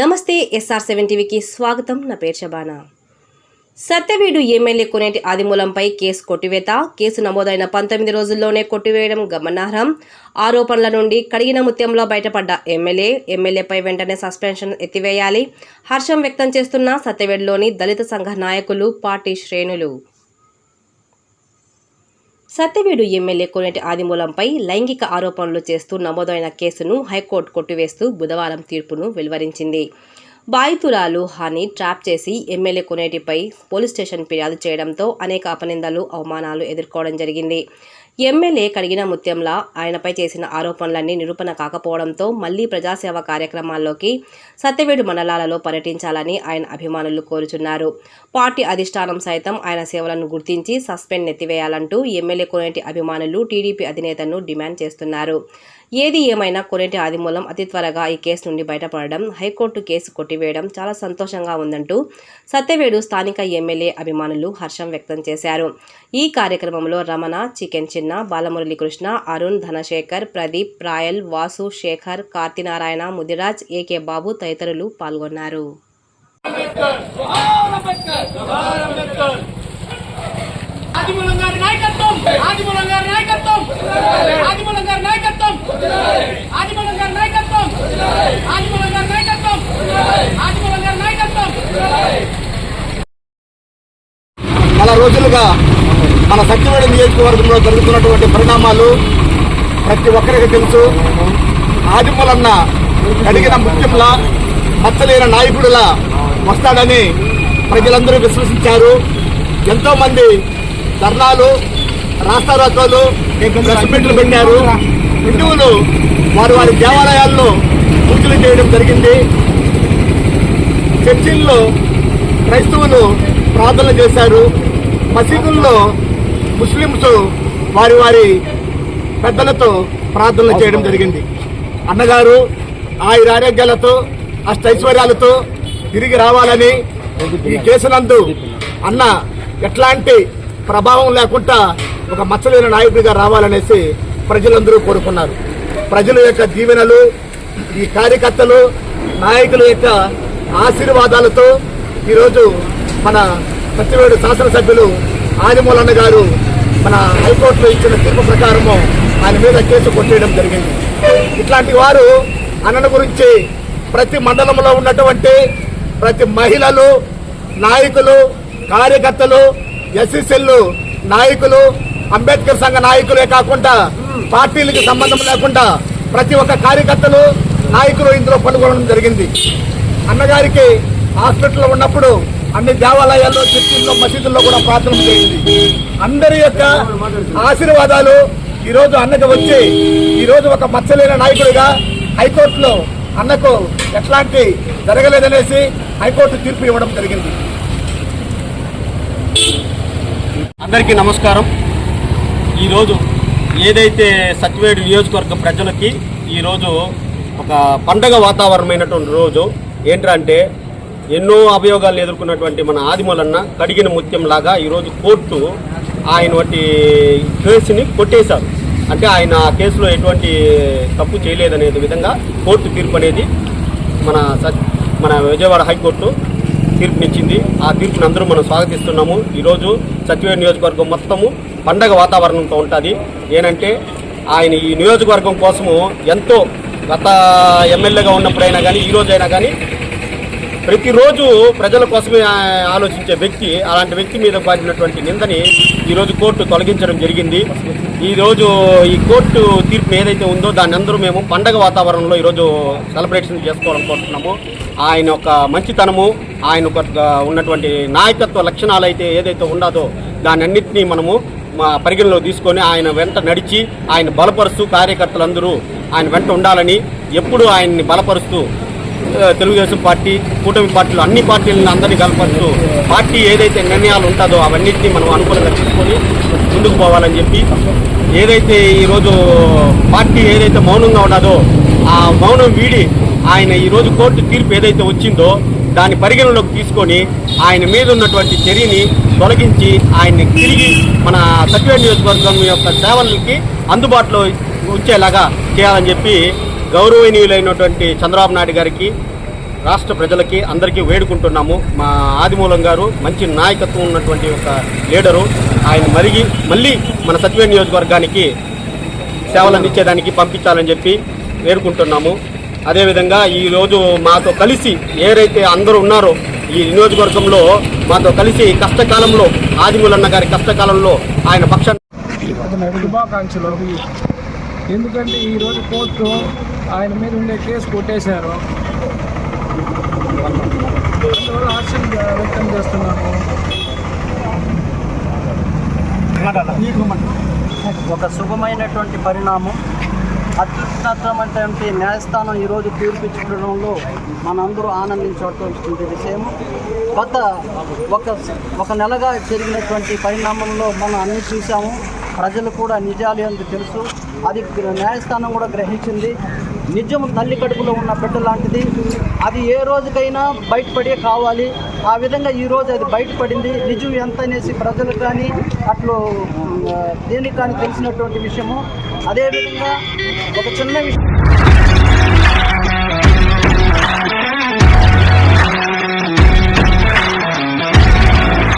నమస్తే SR seven టీవీకి స్వాగతం. నా పేరు శబానా సత్యవీడు ఎమ్మెల్యే కొనేటి ఆదిమూలంపై కేసు కొట్టివేత. కేసు నమోదైన పంతొమ్మిది రోజుల్లోనే కొట్టివేయడం గమనార్హం. ఆరోపణల నుండి కడిగిన ముత్యంలో బయటపడ్డ ఎమ్మెల్యే ఎమ్మెల్యేపై వెంటనే సస్పెన్షన్ ఎత్తివేయాలి. హర్షం వ్యక్తం చేస్తున్న సత్యవేడులోని దళిత సంఘ నాయకులు పార్టీ శ్రేణులు. సత్యవేడు ఎమ్మెల్యే కొనేటి ఆదిమూలంపై లైంగిక ఆరోపణలు చేస్తూ నమోదైన కేసును హైకోర్టు కొట్టివేస్తూ బుధవారం తీర్పును వెలువరించింది. బాధితురాలు హాని ట్రాప్ చేసి ఎమ్మెల్యే కొనేటిపై పోలీస్ స్టేషన్ ఫిర్యాదు చేయడంతో అనేక అపనిందలు అవమానాలు ఎదుర్కోవడం జరిగింది. ఎమ్మెల్యే కడిగిన ముత్యంలా ఆయనపై చేసిన ఆరోపణలన్నీ నిరూపణ కాకపోవడంతో మళ్ళీ ప్రజాసేవ కార్యక్రమాల్లోకి సత్యవేడు మండలాలలో పర్యటించాలని ఆయన అభిమానులు కోరుచున్నారు. పార్టీ అధిష్టానం సైతం ఆయన సేవలను గుర్తించి సస్పెండ్ ఎత్తివేయాలంటూ ఎమ్మెల్యే కోనేటి అభిమానులు టీడీపీ అధినేతను డిమాండ్ చేస్తున్నారు. ఏది ఏమైనా కొనేటి ఆదిమూలం అతి త్వరగా ఈ కేసు నుండి బయటపడడం హైకోర్టు కేసు కొట్టివేయడం చాలా సంతోషంగా ఉందంటూ సత్యవేడు స్థానిక ఎమ్మెల్యే అభిమానులు హర్షం వ్యక్తం చేశారు. ఈ కార్యక్రమంలో Ramana chicken Chinna Balamurali Krishna Arun Dhanasekhar Pradeep Royal Vasu Sekhar Karthinarayana Mudiraj AK Babu తదితరులు పాల్గొన్నారు. ఆదిమూలం గారి నాయకత్వం! ఆదిమూలం గారి నాయకత్వం! ఆదిమూలం గారి నాయకత్వం! ఆదిమూలం గారి నాయకత్వం! ఆదిమూలం గారి నాయకత్వం! రోజులుగా మన సత్యవేడ నియోజకవర్గంలో జరుగుతున్నటువంటి పరిణామాలు ప్రతి ఒక్కరికి తెలుసు. ఆదిమూలన్న కడిగిన ముఖ్యంలా మచ్చలేని నాయకుడిలా వస్తాడని ప్రజలందరూ విశ్వసించారు. ఎంతో మంది ధర్నాలు రాస్తారోకోలు ప్రెస్ మీట్లు పెట్టారు. హిందువులు వారి వారి దేవాలయాల్లో పూజలు చేయడం జరిగింది. చర్చిల్లో క్రైస్తవులు ప్రార్థన చేశారు. మసీదుల్లో ముస్లింస్ వారి వారి పెద్దలతో ప్రార్థనలు చేయడం జరిగింది. అన్నగారు ఆయుర ఆరోగ్యాలతో అష్టైశ్వర్యాలతో తిరిగి రావాలని ఈ కేసునందు అన్న ఎట్లాంటి ప్రభావం లేకుండా ఒక మచ్చలేని నాయకుడిగా రావాలనేసి ప్రజలందరూ కోరుకున్నారు. ప్రజల యొక్క దీవెనలు ఈ కార్యకర్తలు నాయకుల యొక్క ఆశీర్వాదాలతో ఈరోజు మన ప్రతివేడు శాసనసభ్యులు ఆదిమూలన్న గారు మన హైకోర్టులో ఇచ్చిన తీర్పు ప్రకారము ఆయన మీద కేసు కొట్టేయడం జరిగింది. ఇట్లాంటి వారు అన్నను గురించి ప్రతి మండలంలో ఉన్నటువంటి ప్రతి మహిళలు నాయకులు కార్యకర్తలు ఎస్ఎస్ఎల్ నాయకులు అంబేద్కర్ సంఘ నాయకులే కాకుండా పార్టీలకు సంబంధం లేకుండా ప్రతి ఒక్క కార్యకర్తలు నాయకులు ఇందులో పాల్గొనడం జరిగింది. అన్నగారికి హాస్పిటల్లో ఉన్నప్పుడు అన్ని దేవాలయాల్లో చర్చిల్లో మసీదుల్లో కూడా ప్రార్థన చేయింది అందరి యొక్క ఆశీర్వాదాలు ఈరోజు అన్నకు వచ్చి ఈరోజు ఒక మచ్చలేని నాయకుడిగా హైకోర్టులో అన్నకు ఎట్లాంటి జరగలేదనేసి హైకోర్టు తీర్పు ఇవ్వడం జరిగింది. అందరికీ నమస్కారం. ఈరోజు ఏదైతే సత్యవేడు నియోజకవర్గ ప్రజలకి ఈరోజు ఒక పండగ వాతావరణమైనటువంటి రోజు ఏంటంటే ఎన్నో అభియోగాలను ఎదుర్కొన్నటువంటి మన ఆదిమూలన్న కడిగిన ముత్యం లాగా ఈరోజు కోర్టు ఆయన వంటి కేసుని కొట్టేశారు. అంటే ఆయన ఆ కేసులో ఎటువంటి తప్పు చేయలేదనే విధంగా కోర్టు తీర్పు అనేది మన మన విజయవాడ హైకోర్టు తీర్పునిచ్చింది. ఆ తీర్పుని అందరూ మనం స్వాగతిస్తున్నాము. ఈరోజు సత్యవేడు నియోజకవర్గం మొత్తము పండగ వాతావరణంతో ఉంటుంది. ఏనంటే ఆయన ఈ నియోజకవర్గం కోసము ఎంతో గత ఎమ్మెల్యేగా ఉన్నప్పుడైనా కానీ ఈ అయినా కానీ ప్రతిరోజు ప్రజల కోసమే ఆలోచించే వ్యక్తి అలాంటి వ్యక్తి మీద పడినటువంటి నిందని ఈరోజు కోర్టు తొలగించడం జరిగింది. ఈరోజు ఈ కోర్టు తీర్పు ఏదైతే ఉందో దాన్ని అందరూ మేము పండగ వాతావరణంలో ఈరోజు సెలబ్రేషన్ చేసుకోవాలనుకుంటున్నాము ఆయన ఒక మంచితనము ఆయన ఒక ఉన్నటువంటి నాయకత్వ లక్షణాలు అయితే ఏదైతే ఉండదో దాని అన్నింటినీ మనము మా పరిగణలో తీసుకొని ఆయన వెంట నడిచి ఆయన బలపరుస్తూ కార్యకర్తలందరూ ఆయన వెంట ఉండాలని ఎప్పుడూ ఆయన్ని బలపరుస్తూ తెలుగుదేశం పార్టీ కూటమి పార్టీలు అన్ని పార్టీలను అందరినీ కలపరుస్తూ పార్టీ ఏదైతే నిర్ణయాలు ఉంటుందో అవన్నింటినీ మనం అనుకూలంగా తీసుకొని ముందుకు పోవాలని చెప్పి ఏదైతే ఈరోజు పార్టీ ఏదైతే మౌనంగా ఉన్నదో ఆ మౌనం వీడి ఆయన ఈరోజు కోర్టు తీర్పు ఏదైతే వచ్చిందో దాన్ని పరిగణలోకి తీసుకొని ఆయన మీద ఉన్నటువంటి చర్యని తొలగించి ఆయన్ని తిరిగి మన సత్యవేడ్ నియోజకవర్గం యొక్క సేవలకి అందుబాటులో ఉంచేలాగా చేయాలని చెప్పి గౌరవనీయులైనటువంటి చంద్రబాబు నాయుడు గారికి రాష్ట్ర ప్రజలకి అందరికీ వేడుకుంటున్నాము. మా ఆదిమూలం గారు మంచి నాయకత్వం ఉన్నటువంటి ఒక లీడరు. ఆయన మరిగి మళ్ళీ మన సత్యవేడ్ నియోజకవర్గానికి సేవలు అందించేదానికి పంపించాలని చెప్పి వేడుకుంటున్నాము. అదేవిధంగా ఈరోజు మాతో కలిసి ఏదైతే అందరూ ఉన్నారో ఈ నియోజకవర్గంలో మాతో కలిసి కష్టకాలంలో ఆదిమూలన్న గారి కష్టకాలంలో ఆయన పక్షాన్ని శుభాకాంక్షలు. ఎందుకంటే ఈరోజు కోర్టు ఆయన మీద ఉండే కేసు కొట్టేశారు. అందువల్ల వ్యక్తం చేస్తున్నాము ఒక శుభమైనటువంటి పరిణామం. అత్యున్నతమైనటువంటి న్యాయస్థానం ఈరోజు తీర్పిచ్చడంలో మనందరూ ఆనందించవలసినటువంటి విషయం. గత ఒక ఒక నెలగా జరిగినటువంటి పరిణామంలో మనం అన్ని చూసాము ప్రజలు కూడా నిజాలు అని తెలుసు. అది న్యాయస్థానం కూడా గ్రహించింది. నిజం తల్లి కడుపులో ఉన్న బిడ్డ లాంటిది. అది ఏ రోజుకైనా బయటపడే కావాలి. ఆ విధంగా ఈరోజు అది బయటపడింది. నిజం ఎంత అనేసి ప్రజలు కానీ అట్లు దేనికి కానీ తెలిసినటువంటి విషయము. అదేవిధంగా ఒక చిన్న విషయం